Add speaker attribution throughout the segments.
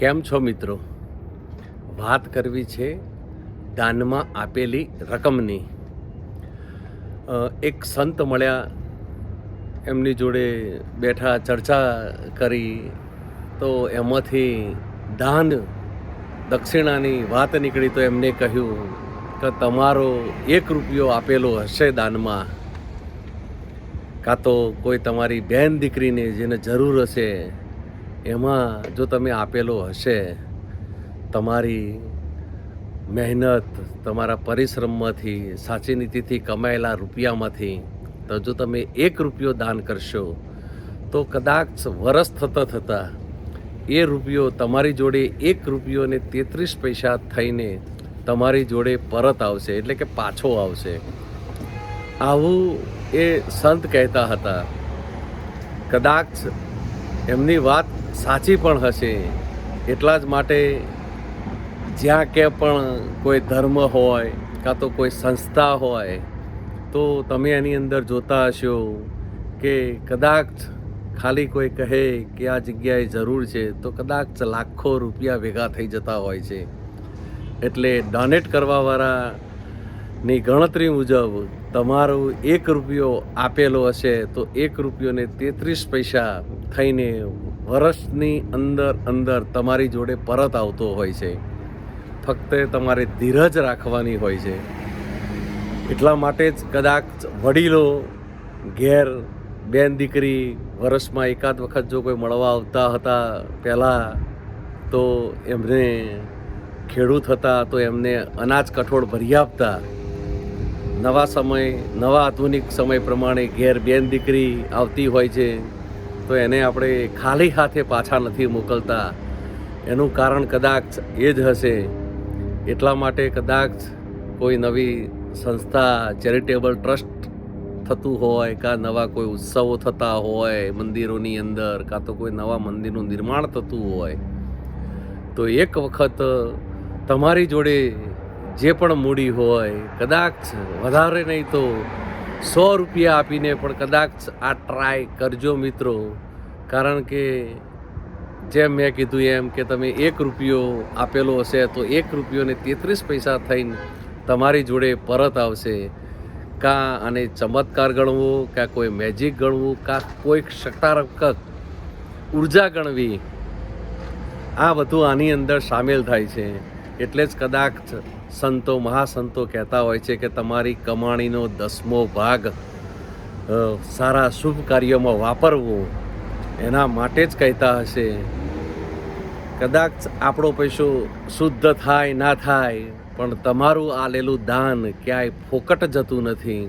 Speaker 1: કેમ છો મિત્રો? વાત કરવી છે દાનમાં આપેલી રકમની. એક સંત મળ્યા, એમની જોડે બેઠા ચર્ચા કરી, તો એમાંથી દાન, દક્ષિણાની વાત નીકળી તો એમને કહ્યું કે તમારો એક રૂપિયો આપેલો હશે દાનમાં. કાં તો કોઈ તમારી બેન દીકરીને જેને જરૂર હશે એમાં જો તમે આપેલો હશે, તમારી મહેનત, તમારા પરિશ્રમમાંથી સાચી નીતિથી કમાયેલા રૂપિયામાંથી, તો જો તમે એક રૂપિયો દાન કરશો, તો કદાચ વરસ થતાં થતાં એ રૂપિયો તમારી જોડે એક રૂપિયો ને તેત્રીસ પૈસા થઈને તમારી જોડે પરત આવશે, એટલે કે પાછો આવશે. આવું એ સંત કહેતા હતા. કદાચ એમની વાત સાચી પણ હશે. એટલા જ માટે જ્યાં કે પણ કોઈ ધર્મ હોય કાં તો કોઈ સંસ્થા હોય, તો તમે એની અંદર જોતા હશો કે કદાચ ખાલી કોઈ કહે કે આ જગ્યાએ જરૂર છે, તો કદાચ લાખો રૂપિયા ભેગા થઈ જતા હોય છે. એટલે ડોનેટ કરવાવાળાની ગણતરી મુજબ તમારો એક રૂપિયો આપેલો હશે તો એક રૂપિયોને તેત્રીસ પૈસા થઈને વર્ષની અંદર અંદર તમારી જોડે પરત આવતો હોય છે. ફક્ત તમારે ધીરજ રાખવાની હોય છે. એટલા માટે જ કદાચ વડીલો, ઘેર બેન દીકરી વર્ષમાં એકાદ વખત જો કોઈ મળવા આવતા હતા પહેલાં, તો એમને ખેડૂત હતા તો એમને અનાજ કઠોળ ભરી આપતા. નવા સમય, નવા આધુનિક સમય પ્રમાણે ઘેર બેન દીકરી આવતી હોય છે, તો એને આપણે ખાલી હાથે પાછા નથી મોકલતા. એનું કારણ કદાચ એ જ હશે. એટલા માટે કદાચ કોઈ નવી સંસ્થા, ચેરિટેબલ ટ્રસ્ટ થતું હોય કાં નવા કોઈ ઉત્સવો થતા હોય મંદિરોની અંદર કાં તો કોઈ નવા મંદિરનું નિર્માણ થતું હોય, તો એક વખત તમારી જોડે જે પણ મૂડી હોય, કદાચ વધારે નહીં તો સો રૂપિયા આપીને પણ કદાચ આ ટ્રાય કરજો મિત્રો. કારણ કે જેમ મેં કીધું એમ કે તમે એક રૂપિયો આપેલો હશે તો એક રૂપિયોને તેત્રીસ પૈસા થઈને તમારી જોડે પરત આવશે. કાં આને ચમત્કાર ગણવું, કાં કોઈ મેજિક ગણવું, કાં કોઈક સકારાત્મક ઊર્જા ગણવી, આ બધું આની અંદર સામેલ થાય છે. એટલે જ કદાચ સંતો મહાસંતો કહેતા હોય છે કે તમારી કમાણીનો દસમો ભાગ સારા શુભ કાર્યોમાં વાપરવો, એના માટે જ કહેતા હશે. કદાચ આપણો પૈસો શુદ્ધ થાય, ના થાય, પણ તમારું આલેલું દાન ક્યાંય ફોકટ જતું નથી.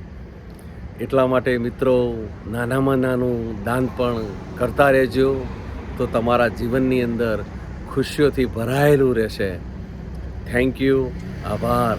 Speaker 1: એટલા માટે મિત્રો, નાનામાં નાનું દાન પણ કરતા રહેજો, તો તમારા જીવનની અંદર ખુશીઓથી ભરાયેલું રહેશે. থ্যাংক ইউ আবার